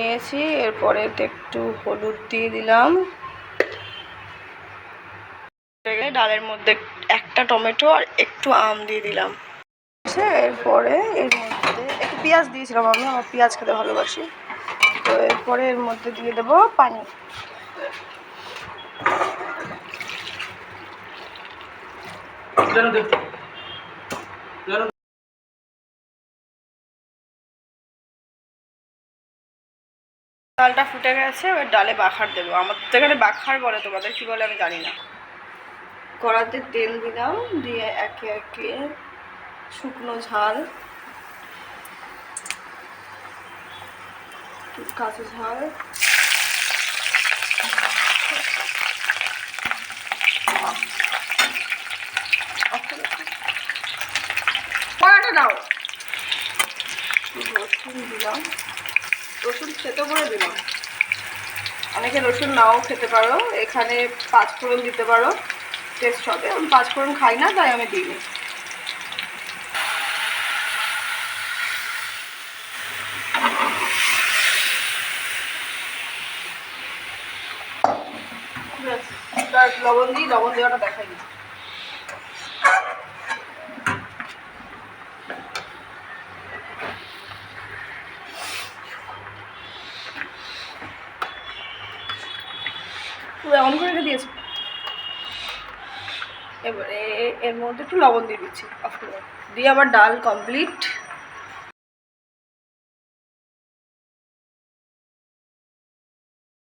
নিয়েছি, এরপরে একটু হলুদ দিয়ে দিলাম। ডালের মধ্যে একটা টমেটো আর একটু আম দিয়ে দিলাম। এরপরে এর মধ্যে একটু পেঁয়াজ দিয়েছিলাম আমি, আমার পেঁয়াজ খেতে ভালোবাসি। তো এরপরে এর মধ্যে দিয়ে দেবো পানি। ডালটা ফুটে গেছে এবার ডালে বাখার দেবো। আমাদের তো এখানে বাখার বলে তোমাদের কি বলে আমি জানি না। কড়াতে তেল দিলাম দিয়ে একে একে শুকনো ঝাল কাঁচা ঝাল দাও। রসুন দিলাম। রসুন খেতে করে দিলাম। অনেকে রসুন নাও খেতে পারো, এখানে পাঁচ ফোড়ন দিতে পারো টেস্ট হবে। আমি পাঁচ ফোড়ন খাই না, তাই আমি তার লবণ দিই, লবণ দেওয়াটা দেখাই এমন করে রেখে দিয়েছি। এবারে এর মধ্যে একটু লবণ দিয়ে দিচ্ছি অফ দিয়ে আবার ডাল কমপ্লিট